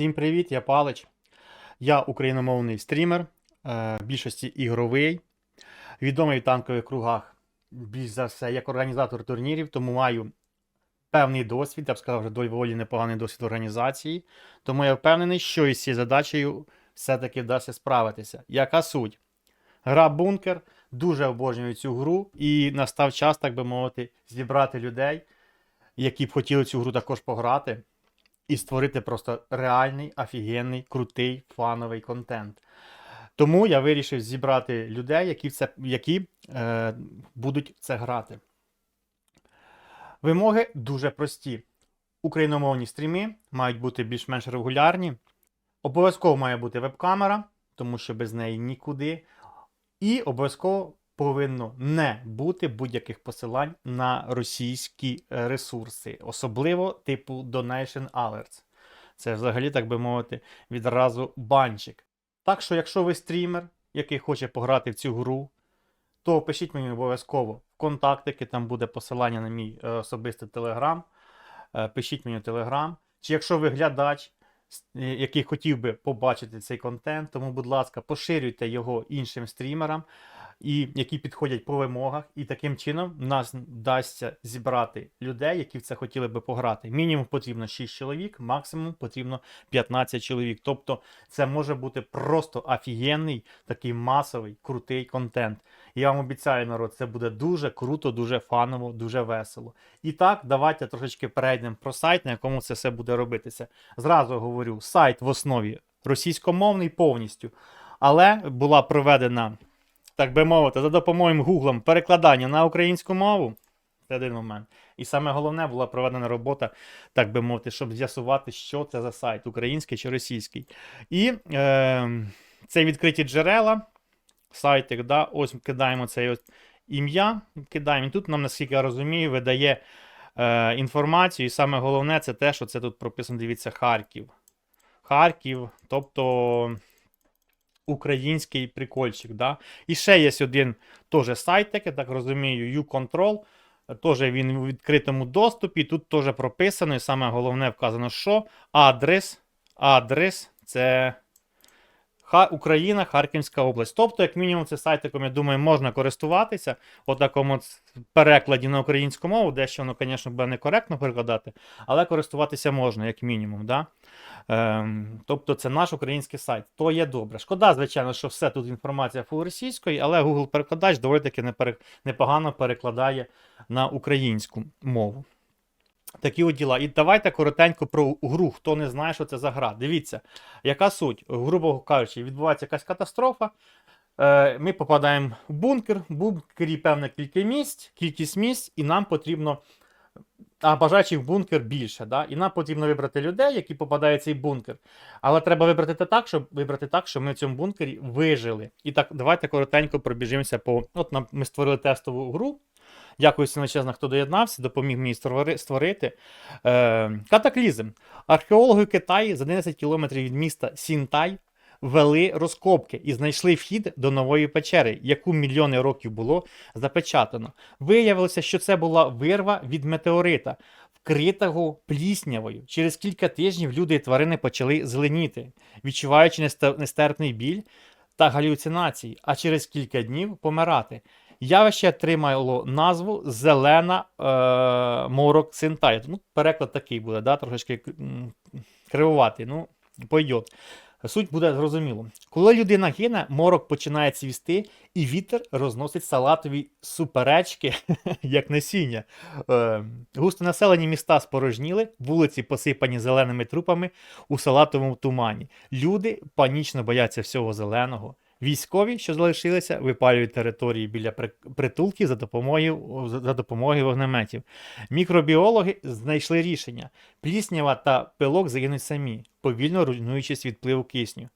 Всім привіт, я Палич. Я україномовний стрімер, е, в більшості ігровий, відомий в танкових кругах, більш за все, як організатор турнірів, тому маю певний досвід, я б сказав, вже доволі непоганий досвід організації. Тому я впевнений, що із цією задачею все-таки вдасться справитися. Яка суть? Гра бункер, дуже обожнюю цю гру, і настав час, так би мовити, зібрати людей, які б хотіли цю гру також пограти і створити просто реальний, офігенний, крутий, фановий контент. Тому я вирішив зібрати людей, які, це, які е, будуть в це грати. Вимоги дуже прості. Україномовні стріми мають бути більш-менш регулярні. Обов'язково має бути веб-камера, тому що без неї нікуди. І обов'язково повинно не бути будь-яких посилань на російські е, ресурси, особливо типу Donation Alerts. Це взагалі, так би мовити, відразу банчик. Так що, якщо ви стрімер, який хоче пограти в цю гру, то пишіть мені обов'язково в контактики, там буде посилання на мій е, особистий телеграм. Пишіть мені в телеграм. Чи якщо ви глядач, е, який хотів би побачити цей контент, тому, будь ласка, поширюйте його іншим стрімерам, і які підходять по вимогах, і таким чином нас вдасться зібрати людей, які в це хотіли би пограти. Мінімум потрібно 6 чоловік, максимум потрібно 15 чоловік. Тобто це може бути просто офігенний, такий масовий, крутий контент. Я вам обіцяю, народ, це буде дуже круто, дуже фаново, дуже весело. І так, давайте трошечки перейдемо про сайт, на якому це все буде робитися. Зразу говорю, сайт в основі російськомовний повністю, але була проведена, так би мовити, за допомогою гуглом перекладання на українську мову. Це один момент. І саме головне була проведена робота, так би мовити, щоб з'ясувати, що це за сайт, український чи російський. І е, це відкриті джерела, сайтик, да, ось кидаємо це ім'я, кидаємо. І тут нам, наскільки я розумію, видає е, інформацію. І саме головне це те, що це тут прописано, дивіться, Харків. Харків, тобто український прикольчик. Да? І ще є один теж сайт, я так розумію, U-Control. Теж він у відкритому доступі. Тут теж прописано, і саме головне вказано, що адрес, адрес це Україна, Харківська область. Тобто, як мінімум, це сайтиком, я думаю, можна користуватися у такому перекладі на українську мову, дещо воно, звісно, буде некоректно перекладати, але користуватися можна, як мінімум. Да? Ем, тобто, це наш український сайт. То є добре. Шкода, звичайно, що все тут інформація фул російської, але Google перекладач доволі таки непогано перекладає на українську мову. Такі от діла. І давайте коротенько про гру. Хто не знає, що це за гра. Дивіться, яка суть, грубо кажучи, відбувається якась катастрофа. Е, Ми попадаємо в бункер, в бункері певна кількість місць, кількість місць, і нам потрібно. А бажаючих бункер більше, да? і нам потрібно вибрати людей, які попадають в цей бункер. Але треба вибрати так, щоб вибрати так, щоб ми в цьому бункері вижили. І так, давайте коротенько пробіжимося по. От нам ми створили тестову гру. Дякую всім величезно, хто доєднався, допоміг мені створити. Е, катаклізм. Археологи Китаю за 11 кілометрів від міста Сінтай вели розкопки і знайшли вхід до нової печери, яку мільйони років було запечатано. Виявилося, що це була вирва від метеорита, вкритого пліснявою. Через кілька тижнів люди і тварини почали зеленіти, відчуваючи нестерпний біль та галюцинації, а через кілька днів помирати. Явище отримало назву Зелена е, морок Синтай. Ну, переклад такий буде, да? трошечки кривуватий. Ну, пойдет. Суть буде зрозуміло. Коли людина гине, морок починає цвісти, і вітер розносить салатові суперечки, як насіння. Е, густонаселені міста спорожніли, вулиці посипані зеленими трупами у салатовому тумані. Люди панічно бояться всього зеленого. Військові, що залишилися, випалюють території біля при- притулків за допомогою, за допомогою вогнеметів. Мікробіологи знайшли рішення: пліснява та пилок загинуть самі, повільно руйнуючись від пливу кисню.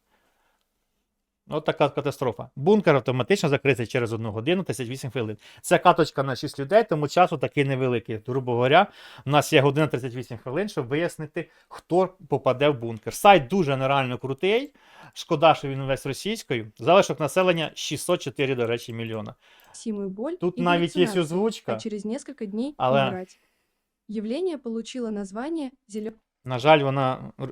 От така катастрофа. Бункер автоматично закриється через 1 годину 38 хвилин. Це каточка на 6 людей, тому часу такий невеликий. Грубо говоря, у нас є година 38 хвилин, щоб вияснити, хто попаде в бункер. Сайт дуже нереально крутий. Шкода, що він увесь російською. Залишок населення 604, до речі, мільйона. невыносимую боль Тут и навіть є озвучка. а через несколько дней Але- умирать. Явление получило название зелё- На жаль, вона е,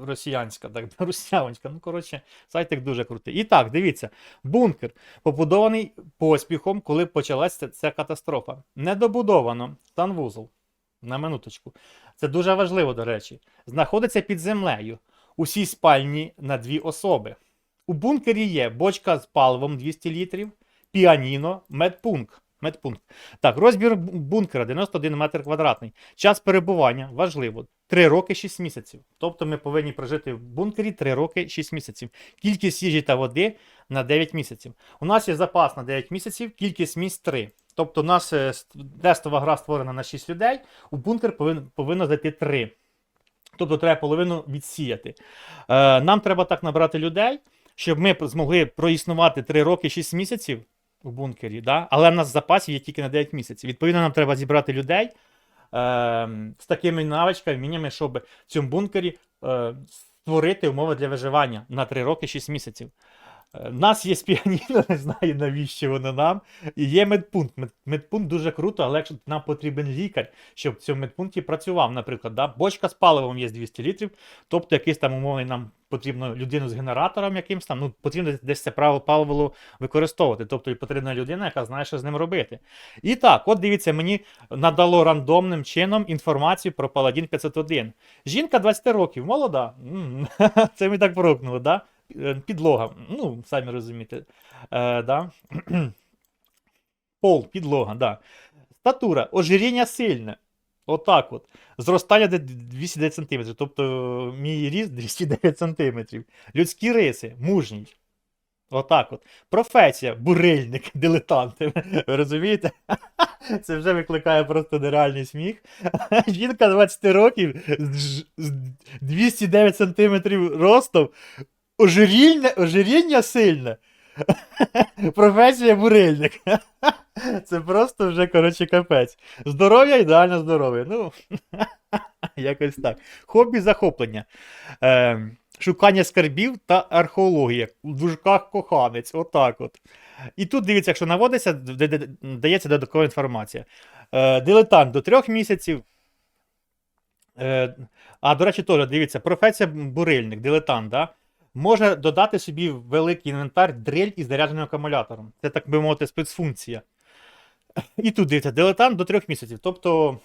росіянська, так, русявонська. Ну, коротше, сайтик дуже крутий. І так, дивіться, бункер побудований поспіхом, коли почалася ця катастрофа. Недобудовано санвузол. На минуточку. Це дуже важливо, до речі. Знаходиться під землею. Усі спальні на дві особи. У бункері є бочка з паливом 200 літрів, піаніно, медпункт. Медпункт. Так, розбір бункера 91 метр квадратний. Час перебування важливо. 3 роки 6 місяців. Тобто ми повинні прожити в бункері 3 роки 6 місяців. Кількість їжі та води на 9 місяців. У нас є запас на 9 місяців, кількість місць 3. Тобто у нас е, тестова гра створена на 6 людей, у бункер повин, повинно зайти 3. Тобто треба половину відсіяти. Е, нам треба так набрати людей, щоб ми змогли проіснувати 3 роки 6 місяців у бункері, да? але в нас в запасі є тільки на 9 місяців. Відповідно, нам треба зібрати людей е, з такими навичками, вміннями, щоб в цьому бункері е, створити умови для виживання на 3 роки 6 місяців. Нас є піаніно, не знаю навіщо воно нам. І є медпункт. Медпункт дуже круто, але якщо нам потрібен лікар, щоб в цьому медпункті працював, наприклад, да? бочка з паливом є 200 літрів, тобто якийсь там умовний нам потрібно людину з генератором якимсь там, ну потрібно десь це право паливо використовувати. Тобто потрібна людина, яка знає, що з ним робити. І так, от дивіться, мені надало рандомним чином інформацію про Паладін 501. Жінка 20 років, молода. Це ми так прокнули, да? Е, Підлога. Ну, самі розумієте. Е, да? Пол, підлога, да. Статура, ожиріння сильне. Отак от. Зростання 209 см. Тобто мій ріст 209 см. Людські риси, мужній. Отак от. Професія, бурильник, дилетант. Розумієте? Це вже викликає просто нереальний сміх. Жінка 20 років з 209 см ростом. Ожиріння, ожиріння сильне. Професія бурильник. Це просто вже, коротше, капець. Здоров'я ідеально здоров'я. Ну, якось так. Хобі захоплення. Е, шукання скарбів та археологія. У дужках коханець. Отак от. І тут дивіться, якщо наводиться, дається додаткова інформація. Е, дилетант до трьох місяців. Е, а, до речі, теж дивіться, професія бурильник, дилетант, да? Може додати собі великий інвентар дрель із зарядженим акумулятором. Це, так би мовити, спецфункція. І тут дивіться, дилетант до трьох місяців. Тобто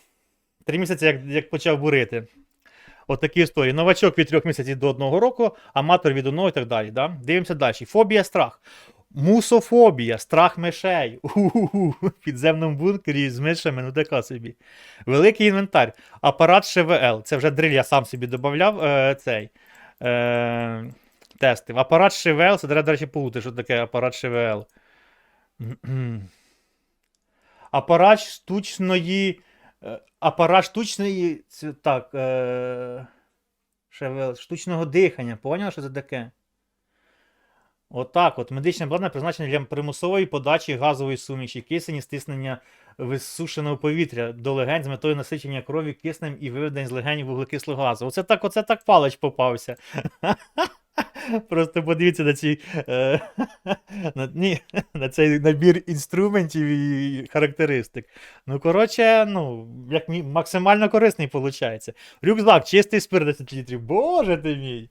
три місяці, як, як почав бурити. От такі історії. Новачок від трьох місяців до одного року, аматор від одного і так далі. Да? Дивимося далі. Фобія, страх. Мусофобія, страх мишей. У-ху-ху. В підземному бункері з мишами, ну така собі. Великий інвентар. Апарат ШВЛ. Це вже дриль, я сам собі додавав е, цей. Е, тестив. Апарат ШВЛ, це треба, до речі, пути, що таке апарат ШВЛ. Апарат штучної. е, Апарат штучної. Так. Е, ШВЛ, штучного дихання. Поняв, що це таке? Отак от. Медичне обладнання призначене для примусової подачі газової суміші, кисень і стиснення висушеного повітря до легень з метою насичення крові киснем і виведення з легень вуглекислого газу. Оце так, оце так палич попався. Просто подивіться на ці е, на, ні, на цей набір інструментів і характеристик. Ну, коротше, ну, як максимально корисний виходить. Рюкзак, чистий спирт 10 літрів. Боже ти мій!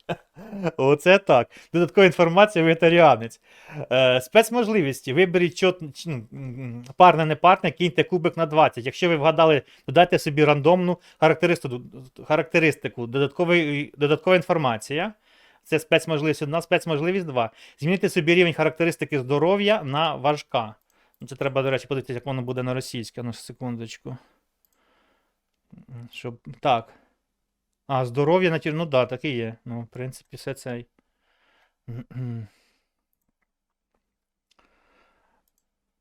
Оце так. Додаткова інформація вегетаріанець. Е, спецможливості. Виберіть чот, ну, парне, не парне, киньте кубик на 20. Якщо ви вгадали, додайте собі рандомну характеристику, характеристику додаткова інформація. Це спецможливість 1, спецможливість 2. Змінити собі рівень характеристики здоров'я на важка. Ну, Це треба, до речі, подивитися, як воно буде на російське. Ну, секундочку. Щоб... Так. А, здоров'я на ті... Ну да, так і є. Ну, в принципі, все цей.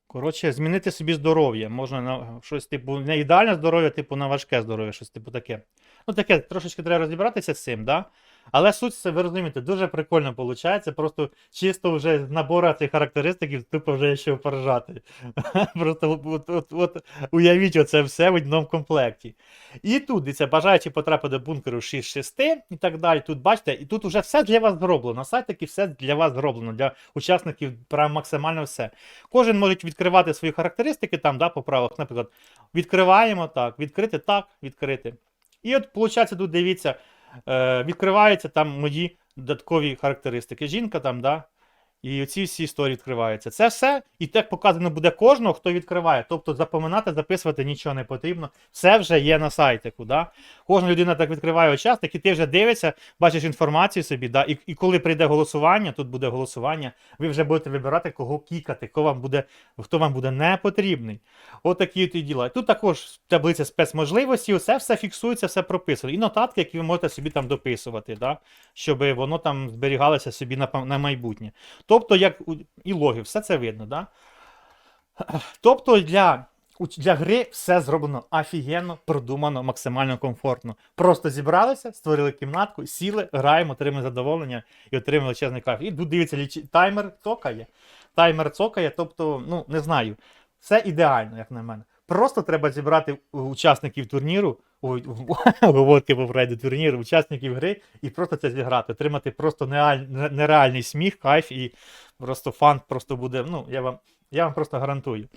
Коротше, змінити собі здоров'я. Можна на щось, типу, не ідеальне здоров'я, типу на важке здоров'я, щось типу таке. Ну, таке, трошечки треба розібратися з цим, да? Але суть, це, ви розумієте, дуже прикольно виходить. Просто чисто вже з набору цих характеристик, тупо вже ще поржати. Просто от, от, от, уявіть оце все в одному комплекті. І тут, дивіться, бажаючи потрапити до бункеру 6-6 і так далі. Тут бачите, і тут вже все для вас зроблено. На сайті все для вас зроблено, для учасників прям максимально все. Кожен може відкривати свої характеристики там, да, по правилах. Наприклад, відкриваємо так, відкрити так, відкрити. І от, виходить, тут дивіться. Е, відкриваються там мої додаткові характеристики. Жінка там, да, і оці всі історії відкриваються. Це все, і так показано буде кожного, хто відкриває. Тобто запоминати, записувати нічого не потрібно. Все вже є на сайтику. Да? Кожна людина так відкриває учасник, і ти вже дивишся, бачиш інформацію собі. Да? І, і коли прийде голосування, тут буде голосування, ви вже будете вибирати, кого кікати, хто вам буде, хто вам буде не потрібний. Отакі от і діла. Тут також таблиця спецможливості, все все фіксується, все прописано. І нотатки, які ви можете собі там дописувати, да? щоб воно там зберігалося собі на, на майбутнє. Тобто, як і логи, все це видно. Да? Тобто для, для гри все зроблено офігенно, продумано, максимально комфортно. Просто зібралися, створили кімнатку, сіли, граємо, отримали задоволення і отримали величезний кайф. І тут дивіться, ліч... таймер цокає. Таймер цокає, тобто, ну, не знаю. Все ідеально, як на мене. Просто треба зібрати учасників турніру, говорки по пройду турніру, учасників гри, і просто це зіграти, отримати просто нереаль- нереальний сміх, кайф і просто фан просто буде. Ну, я вам, я вам просто гарантую.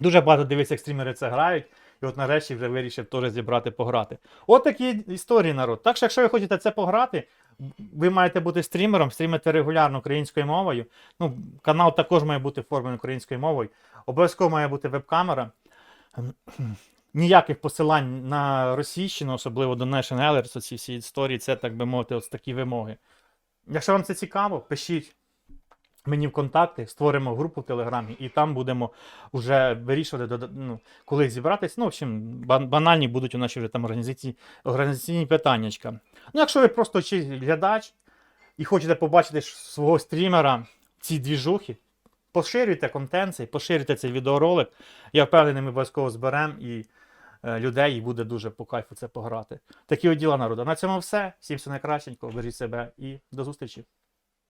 Дуже багато дивиться, як стрімери це грають, і от нарешті вже вирішив теж зібрати пограти. От такі історії, народ. Так що, якщо ви хочете це пограти, ви маєте бути стрімером, стрімити регулярно українською мовою. Ну, канал також має бути оформлений українською мовою. Обов'язково має бути веб-камера. Ніяких посилань на російщину, особливо до Nation Alerts, оці всі історії, це, так би мовити, ось такі вимоги. Якщо вам це цікаво, пишіть мені в контакти, створимо групу в Телеграмі, і там будемо вже вирішувати, ну, коли зібратись. Ну, в общем, банальні будуть у ще вже там організаційні, організаційні питаннячка. Ну, якщо ви просто глядач і хочете побачити свого стрімера ці двіжухи, поширюйте контент поширюйте цей відеоролик. Я впевнений, ми обов'язково зберемо і людей, і буде дуже по кайфу це пограти. Такі от діла народу. На цьому все. Всім все найкращенько, бережіть себе і до зустрічі.